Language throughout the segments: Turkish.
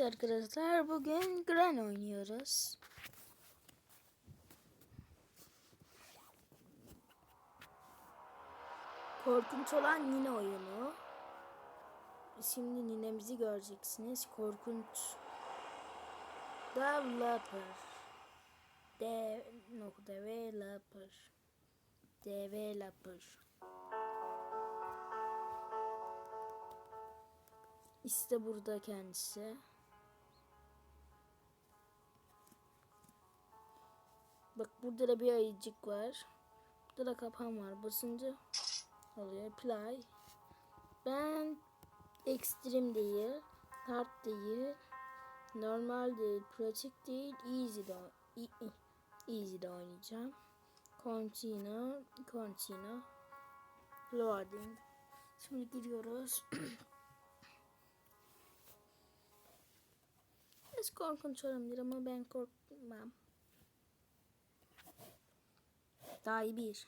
Evet arkadaşlar bugün Gran oynuyoruz. Korkunç olan Nine oyunu. Şimdi ninemizi göreceksiniz. Korkunç Developer. De no, developer. Developer. İşte burada kendisi. Bak burada da bir ayıcık var. Burada da kapan var. Basınca oluyor. Play. Ben ekstrem değil. Hard değil. Normal değil. Pratik değil. Easy de, easy de oynayacağım. Continue. Continue. Loading. Şimdi giriyoruz. Biraz korkunç olabilir ama ben korkmam. Daha iyi bir.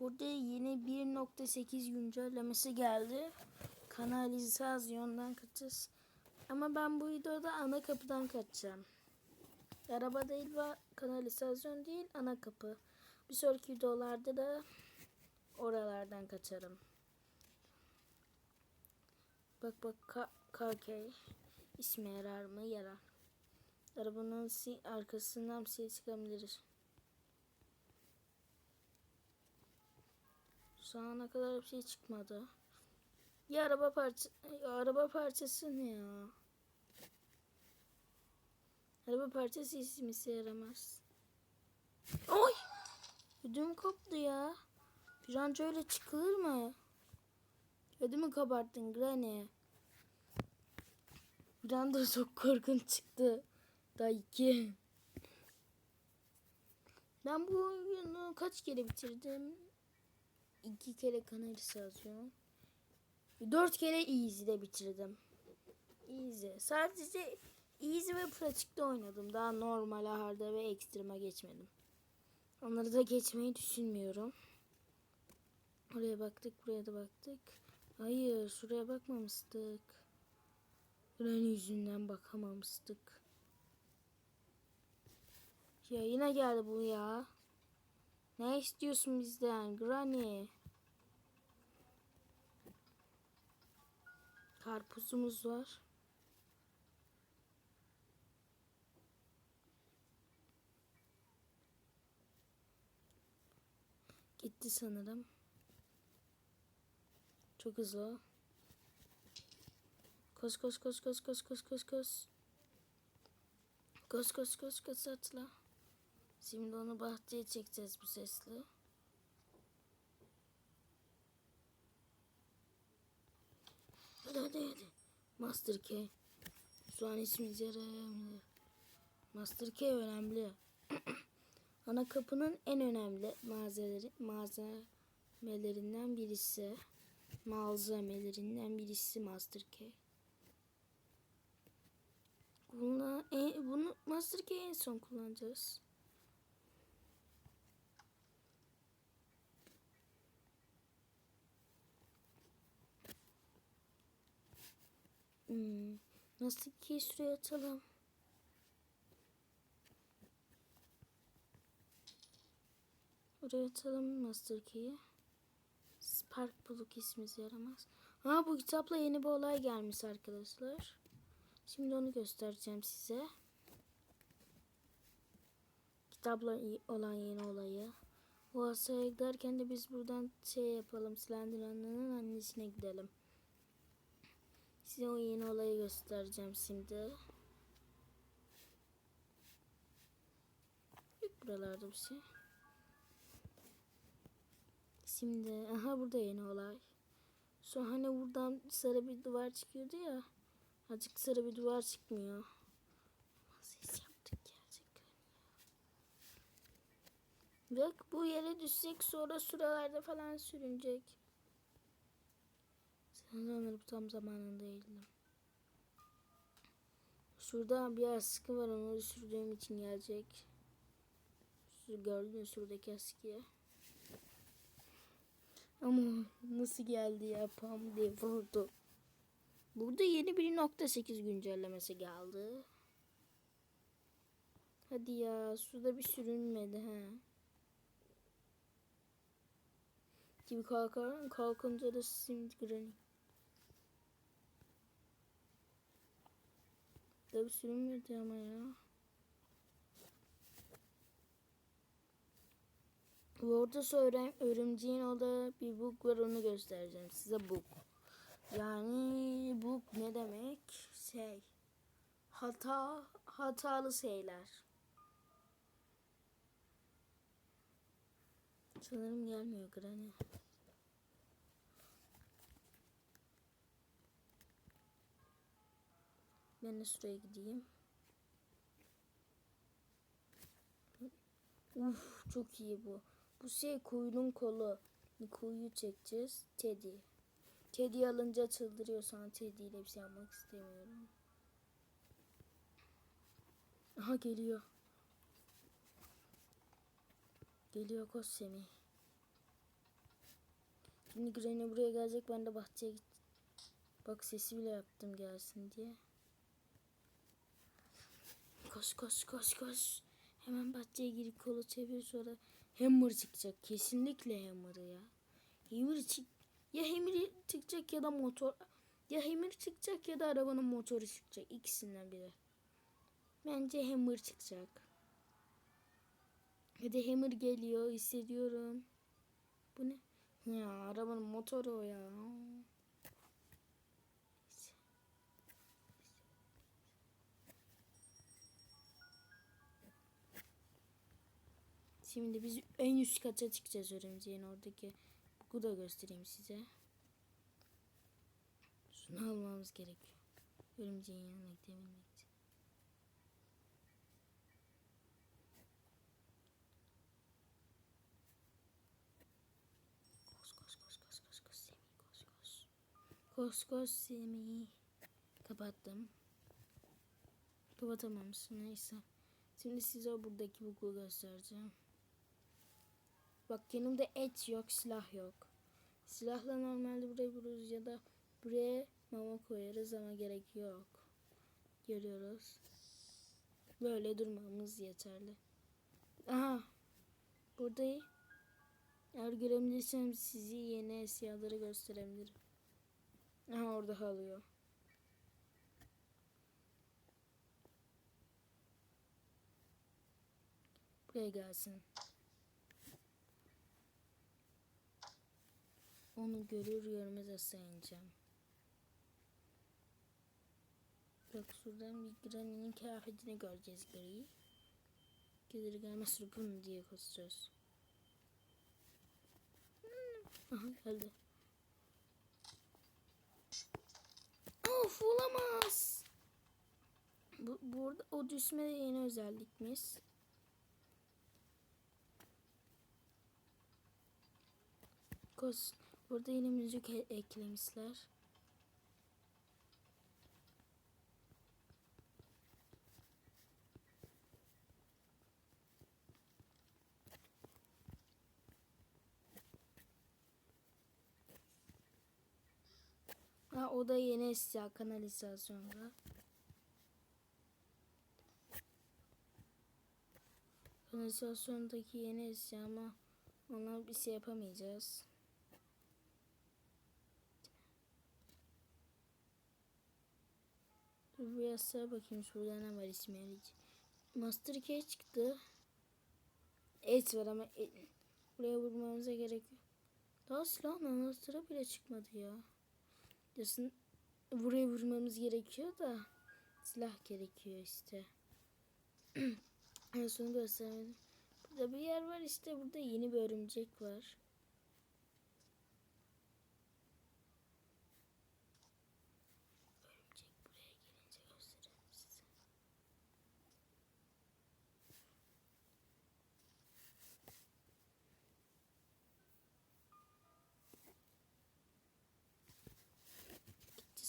Burada yeni 1.8 güncellemesi geldi. Kanalizasyondan kaçacağız. Ama ben bu videoda ana kapıdan kaçacağım. Araba değil ve kanalizasyon değil ana kapı. Bir sonraki videolarda da oralardan kaçarım. Bak bak KK. İsmi yarar mı? Yarar. Arabanın si arkasından bir şey çıkabilir. Şu ana kadar bir şey çıkmadı. Ya araba parça ya araba parçası ne ya? Araba parçası ismisi yaramaz. Oy! Ödüm koptu ya. Bir an öyle çıkılır mı? Ödümü kabarttın Granny. Bir anda çok korkunç çıktı. Daha iki. Ben bu oyunu kaç kere bitirdim? İki kere kanalizasyon. Dört kere easy'de bitirdim. Easy. Sadece easy ve pratikte oynadım. Daha normal, hard'a ve ekstreme geçmedim. Onları da geçmeyi düşünmüyorum. Oraya baktık, buraya da baktık. Hayır, şuraya bakmamıştık. Granny yüzünden bakamamıştık. Ya yine geldi bu ya. Ne istiyorsun bizden Granny? Karpuzumuz var. Gitti sanırım. Çok hızlı. Koş koş koş koş koş koş koş koş. Koş koş koş koş atla. Şimdi onu bahçeye çekeceğiz bu sesle. Hadi hadi hadi. Master K. Şu an ismimiz önemli. Master K önemli. Ana kapının en önemli malzemeleri, malzemelerinden birisi. Malzemelerinden birisi Master K. Bunu, e, bunu Master Key'i en son kullanacağız. Hmm. Master Key'i şuraya atalım. Oraya atalım Master Key'i. Spark Buluk ismimiz yaramaz. Ha bu kitapla yeni bir olay gelmiş arkadaşlar. Şimdi onu göstereceğim size. Kitapla olan yeni olayı. Bu asaya giderken de biz buradan şey yapalım. Slenderman'ın annesine gidelim. Size o yeni olayı göstereceğim şimdi. Yok buralarda bir şey. Şimdi aha burada yeni olay. Şu hani buradan sarı bir duvar çıkıyordu ya. Azıcık sarı bir duvar çıkmıyor. Ses yaptık gerçekten. Bak bu yere düşecek sonra şuralarda falan sürünecek. Sanırım tam zamanında değildim. Şurada bir askı var onu sürdüğüm için gelecek. Gördün şuradaki askıya. Ama nasıl geldi ya pam diye vurdu. Burada yeni 1.8 güncellemesi geldi. Hadi ya suda bir sürünmedi ha. Gibi kalkar, kalkınca da simit bir sürünmedi ama ya. Orada sonra örümceğin orada bir bug var onu göstereceğim size bug. Yani bug ne demek? Şey hata hatalı şeyler. Sanırım gelmiyor Granny. Ben de şuraya gideyim. Uf çok iyi bu. Bu şey koyunun kolu. Koyu çekeceğiz. Teddy. Teddy alınca çıldırıyor sana Teddy ile bir şey yapmak istemiyorum. Aha geliyor. Geliyor koş Semih. Şimdi Granny buraya gelecek ben de bahçeye git. Bak sesi bile yaptım gelsin diye. Koş koş koş koş. Hemen bahçeye girip kolu çevir sonra Hammer çıkacak. Kesinlikle Hammer ya. Hammer çık ya Hammer çıkacak ya da motor ya Hammer çıkacak ya da arabanın motoru çıkacak. İkisinden biri. Bence Hammer çıkacak. Hadi Hammer geliyor hissediyorum. Bu ne? Ya arabanın motoru ya. Şimdi biz en üst kata çıkacağız örümceğin oradaki. Bu da göstereyim size. Şunu almamız gerekiyor. Örümceğin yanına gidebilmek için. Koş koş koş koş koş koş Semih koş koş. Koş koş Semih. Kapattım. Kapatamamışsın neyse. Şimdi size buradaki bugu göstereceğim. Bak yanımda et yok, silah yok. Silahla normalde buraya vururuz ya da buraya mama koyarız ama gerek yok. Görüyoruz. Böyle durmamız yeterli. Aha. Burada eğer görebilirsem sizi yeni eşyaları gösterebilirim. Aha orada kalıyor. Buraya gelsin. Onu görür görmez asayacağım. Bak şuradan bir Granny'nin kıyafetini göreceğiz gri. Gelir gelmez bunu diye koşacağız. Hmm. Aha geldi. Of olamaz. Bu, burada o düşme de yeni özellikmiş. Koş. Burada yine müzik e- eklemişler. Ha, o da yeni eşya kanalizasyonda. Kanalizasyondaki yeni eşya ama ona bir şey yapamayacağız. Yastığa bakayım şurada ne var ismi harici. Master Key çıktı. Et var ama et, buraya vurmamıza gerek yok. Daha silahın anahtarı bile çıkmadı ya. Diyorsun buraya vurmamız gerekiyor da silah gerekiyor işte. en son göstermedim. Burada bir yer var işte burada yeni bir örümcek var.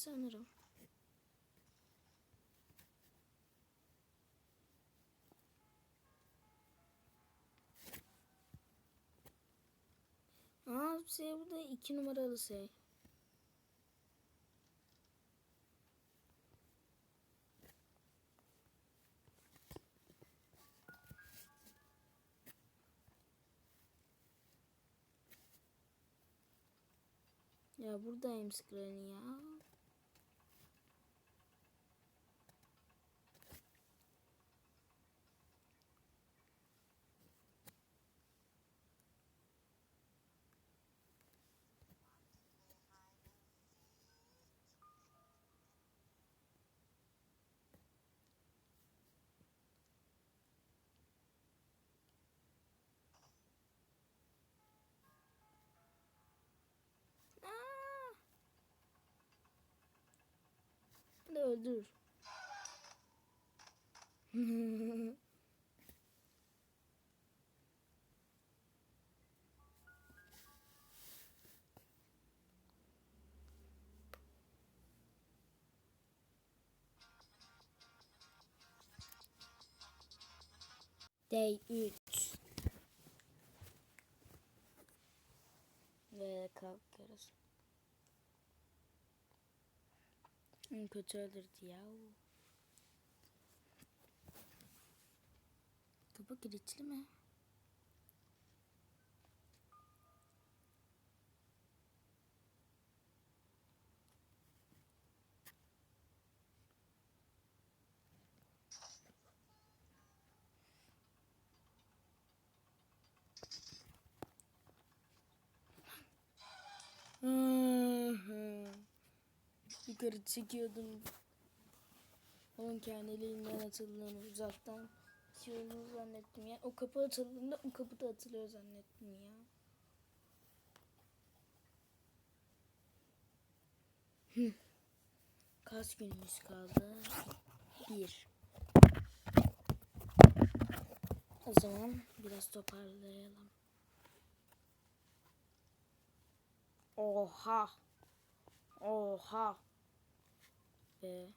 sanırım. Aa, şey bu da iki numaralı şey. Ya buradayım Scranny ya. Hadi öldür. Day 3 Ve kalkıyoruz. En kötü öldürdü ya. Kapı kilitli mi? Yukarı çekiyordum. Onun kendiliğinden atıldığını uzaktan şey zannettim ya. O kapı atıldığında o kapı da atılıyor zannettim ya. Hı. Kaç günümüz kaldı? Bir. O zaman biraz toparlayalım. Oha. Oha. Ve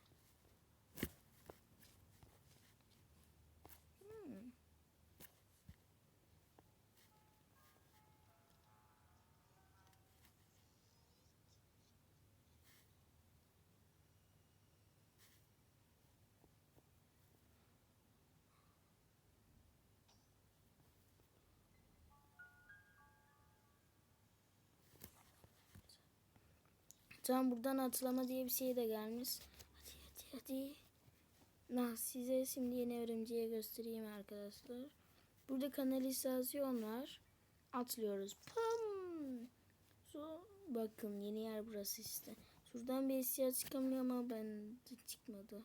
Tamam buradan atlama diye bir şey de gelmiş. Hadi hadi hadi. Nah size şimdi yeni örümceği göstereyim arkadaşlar. Burada kanalizasyon var. Atlıyoruz. Pam. So, bakın yeni yer burası işte. Şuradan bir eşya çıkamıyor ama ben de çıkmadı.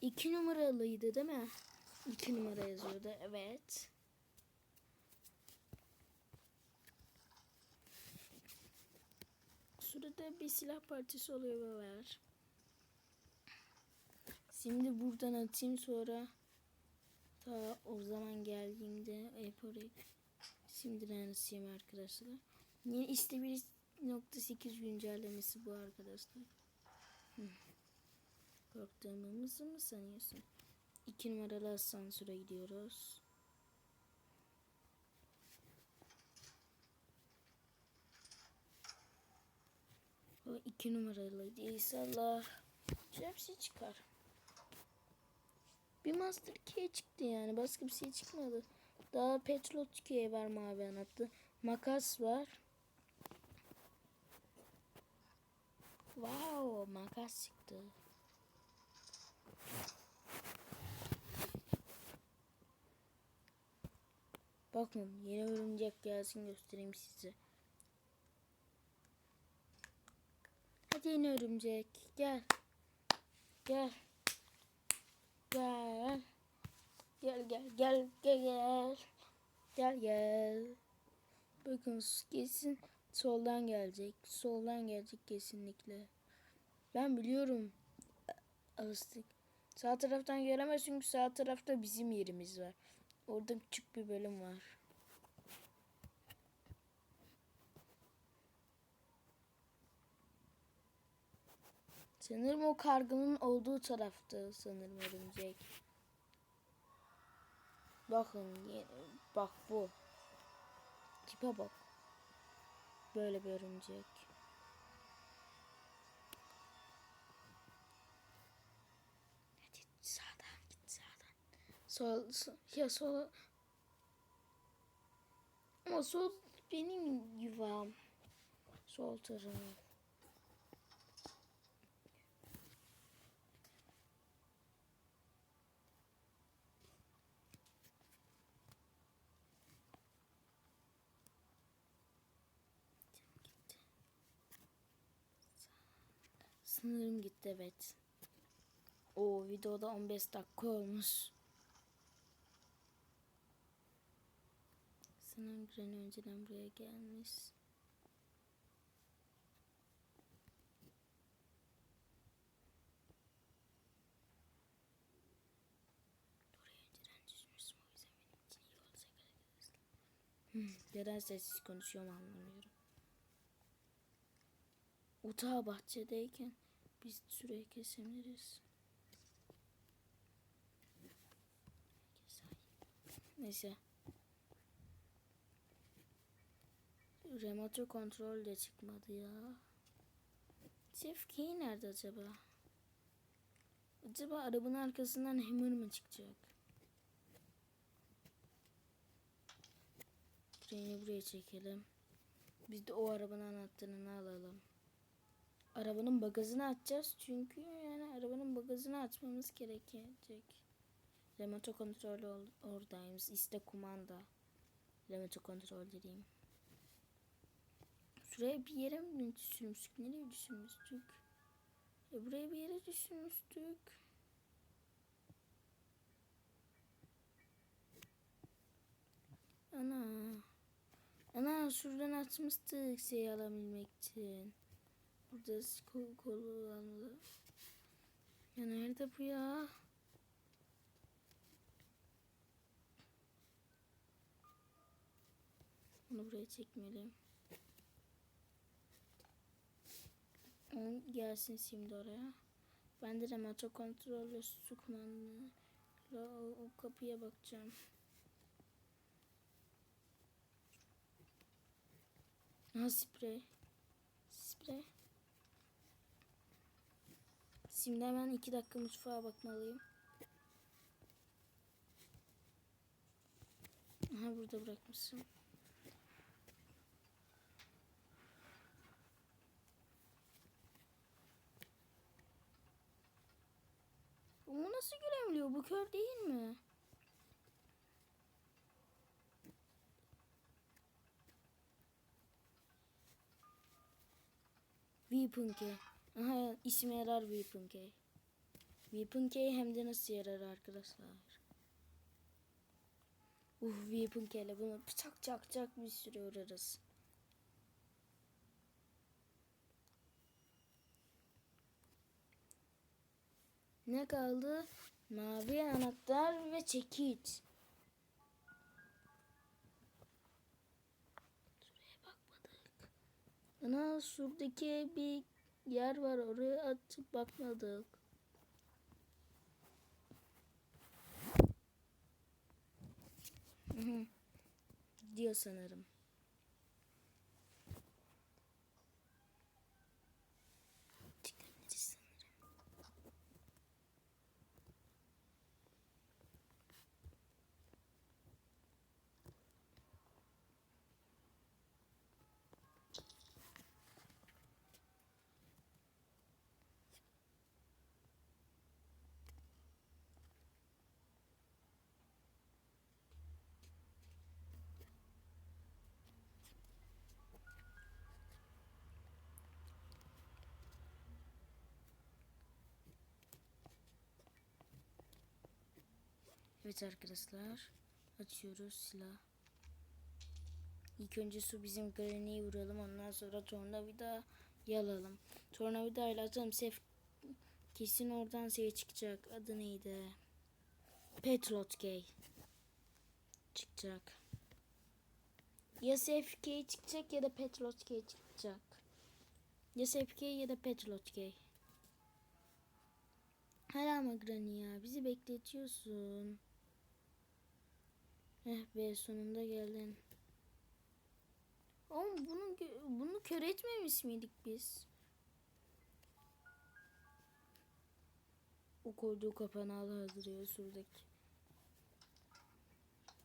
İki numaralıydı değil mi? İki numara yazıyordu. Evet. Şurada bir silah parçası oluyor var. Şimdi buradan atayım sonra ta o zaman geldiğimde oraya şimdiden atayım arkadaşlar. Yine işte 1.8 güncellemesi bu arkadaşlar. Hı. Korktuğumuzu mu sanıyorsun? 2 numaralı asansöre gidiyoruz. O iki numaralıydı. İnşallah hepsi çıkar. Bir Master Key çıktı yani. Başka bir şey çıkmadı. Daha Petrol Key var mavi anahtar. Makas var. Wow, makas çıktı. Bakın yeni örümcek gelsin göstereyim size. Hadi yeni örümcek gel. Gel. Gel. Gel gel gel gel gel. Gel gel. Bakın kesin soldan gelecek. Soldan gelecek kesinlikle. Ben biliyorum. Alıştık. Sağ taraftan gelemez çünkü sağ tarafta bizim yerimiz var. Orada küçük bir bölüm var. Sanırım o kargının olduğu taraftı sanırım örümcek. Bakın bak bu. Tipe bak. Böyle bir örümcek. Hadi sağdan git sağdan. Sol, sol ya sol. Ama sol benim yuvam. Sol taraf. Sınırım gitti evet. O videoda 15 dakika olmuş. Sanırım Granny önceden buraya gelmiş. Hmm, neden sessiz konuşuyorum anlamıyorum. Utağı bahçedeyken biz süreyi kesebiliriz. Neyse. Remote kontrol de çıkmadı ya. Chef Key nerede acaba? Acaba arabanın arkasından hammer mı çıkacak? Treni buraya çekelim. Biz de o arabanın anahtarını alalım. Arabanın bagajını açacağız çünkü yani arabanın bagajını açmamız gerekecek. Remote kontrol ol- oradaymış. İşte kumanda. Remote kontrol dediğim. Şuraya bir yere mi düşürmüştük? Nereye düşürmüştük? E buraya bir yere düşürmüştük. Ana. Ana şuradan açmıştık şey alabilmek için. Burada kol, aldı. Ya nerede bu ya? Bunu buraya çekmeyelim. O gelsin şimdi oraya. Ben de remote kontrolle su kumandayla o, o kapıya bakacağım. Aha sprey. Sprey. Şimdi hemen iki dakika mutfağa bakmalıyım. Aha burada bırakmışım. Bu nasıl görebiliyor? Bu kör değil mi? Weapon key. Aha isme yarar Weapon key. Weapon key hem de nasıl yarar arkadaşlar? Uh Weapon key ile bunu bıçak çak çak bir sürü uğrarız. Ne kaldı? Mavi anahtar ve çekiç. Ana şuradaki bir yer var oraya açıp bakmadık. Diyor sanırım. Çıkabiliriz sanırım. Evet arkadaşlar. Açıyoruz silah. İlk önce su bizim Granny'yi vuralım. Ondan sonra tornavida yalalım. Tornavida ile atalım. Sef kesin oradan şey çıkacak. Adı neydi? Petrot Gay. Çıkacak. Ya SFK çıkacak ya da Petrot Gay çıkacak. Ya SFK ya da Petrot Gay. Her ama Granny ya bizi bekletiyorsun. Eh be sonunda geldin. Oğlum bunu bunu kör etmemiş miydik biz? O koyduğu kapağını hazırlıyor şuradaki.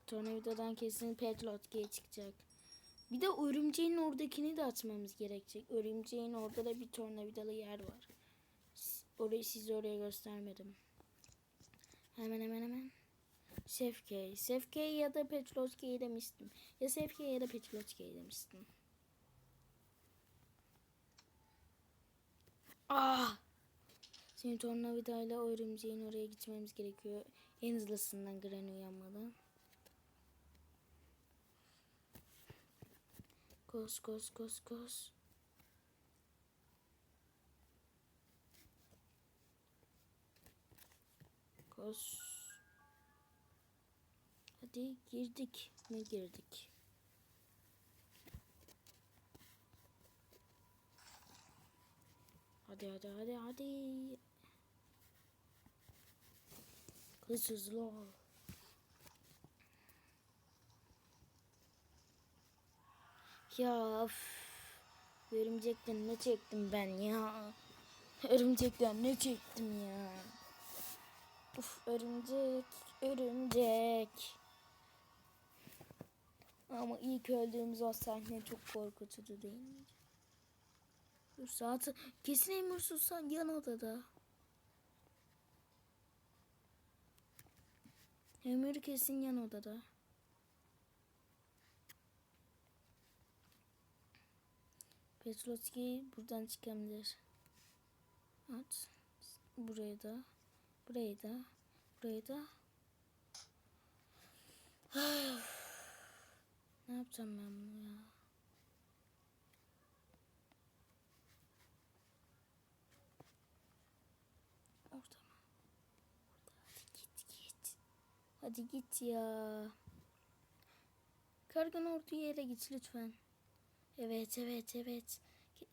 Tornavidadan kesin Petrot Gay çıkacak. Bir de örümceğin oradakini de atmamız gerekecek. Örümceğin orada da bir tornavidalı yer var. Orayı size oraya göstermedim. Hemen hemen hemen. Sefkey. Sefkey ya da Petroskey demiştim. Ya Sefkey ya da Petroskey demiştim. Ah! Şimdi tornavidayla o örümceğin oraya gitmemiz gerekiyor. En hızlısından Granny uyanmadan. Kos kos kos kos. Kos. Hadi girdik mi girdik. Hadi hadi hadi hadi. Kız hızlı ol. Ya of. Örümcekten ne çektim ben ya. Örümcekten ne çektim ya. Uf örümcek, örümcek. Ama ilk öldüğümüz o sahne çok korkutucu değil mi? Dur saati kesin Emir Susan yan odada. Emir kesin yan odada. Petrovski buradan çıkabilir. At. Buraya da. Burayı da. Burayı da. ne yapacağım ben bunu ya? Orada mı? Orada. Hadi git git. Hadi git ya. Kargan ordu yere git lütfen. Evet evet evet.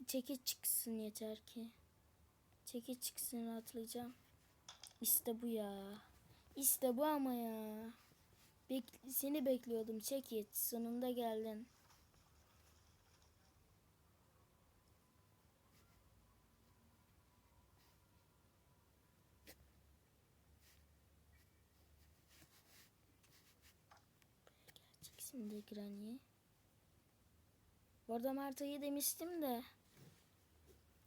Çeki çıksın yeter ki. Çeki çıksın rahatlayacağım. İşte bu ya. İşte bu ama ya. Bek seni bekliyordum Çekit. Sonunda geldin. Şimdi Granny. Bu arada demiştim de.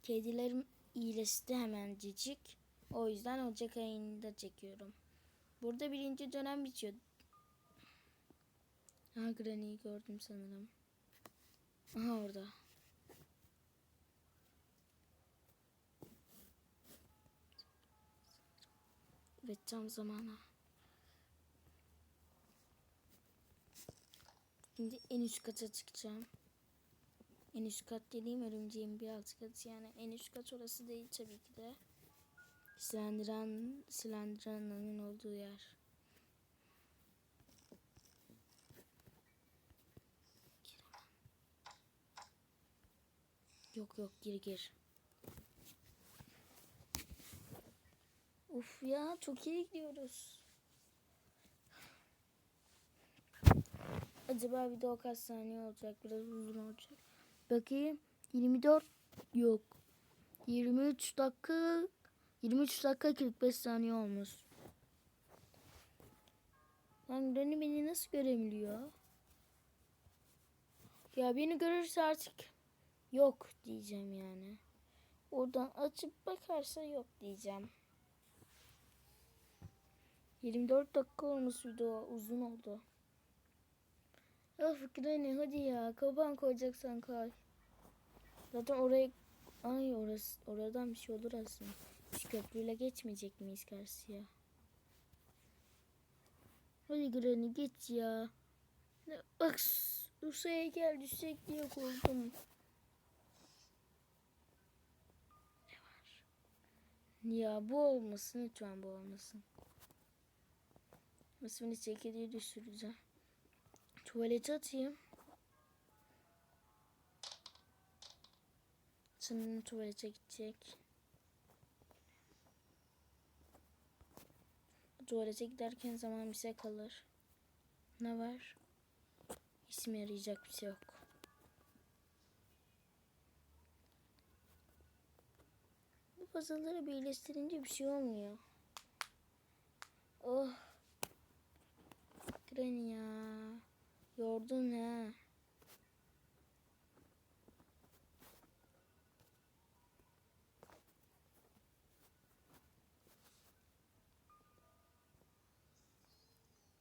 Kedilerim iyileşti hemen cicik. O yüzden Ocak ayında çekiyorum. Burada birinci dönem bitiyor. Aha Granny'yi gördüm sanırım. Aha orada. Evet tam zamanı. Şimdi en üst kata çıkacağım. En üst kat dediğim örümceğin bir alt katı yani en üst kat orası değil tabii ki de. Slenderan, Slenderan'ın olduğu yer. Yok yok gir gir. Uf ya çok iyi gidiyoruz. Acaba video kaç saniye olacak? Biraz uzun olacak. Bakayım. 24 yok. 23 dakika 23 dakika 45 saniye olmuş. Lan Granny beni nasıl görebiliyor? Ya beni görürse artık yok diyeceğim yani. Oradan açıp bakarsa yok diyeceğim. 24 dakika olmuş video uzun oldu. Of Granny hadi ya kapan koyacaksan koy. Zaten oraya ay orası oradan bir şey olur aslında. Biz köprüyle geçmeyecek miyiz karşıya? Hadi Granny git ya. Bak Rusya'ya gel düşecek diye korktum. Ne var? Ya bu olmasın lütfen bu olmasın. Nasıl çekirdeği düşüreceğim. Tuvalete atayım. Şimdi tuvalete gidecek. Tuvalete giderken zaman bize kalır. Ne var? İsim yarayacak bir şey yok. Bu puzzle'ları birleştirince bir şey olmuyor. Oh. Granny ya. Yordun ha.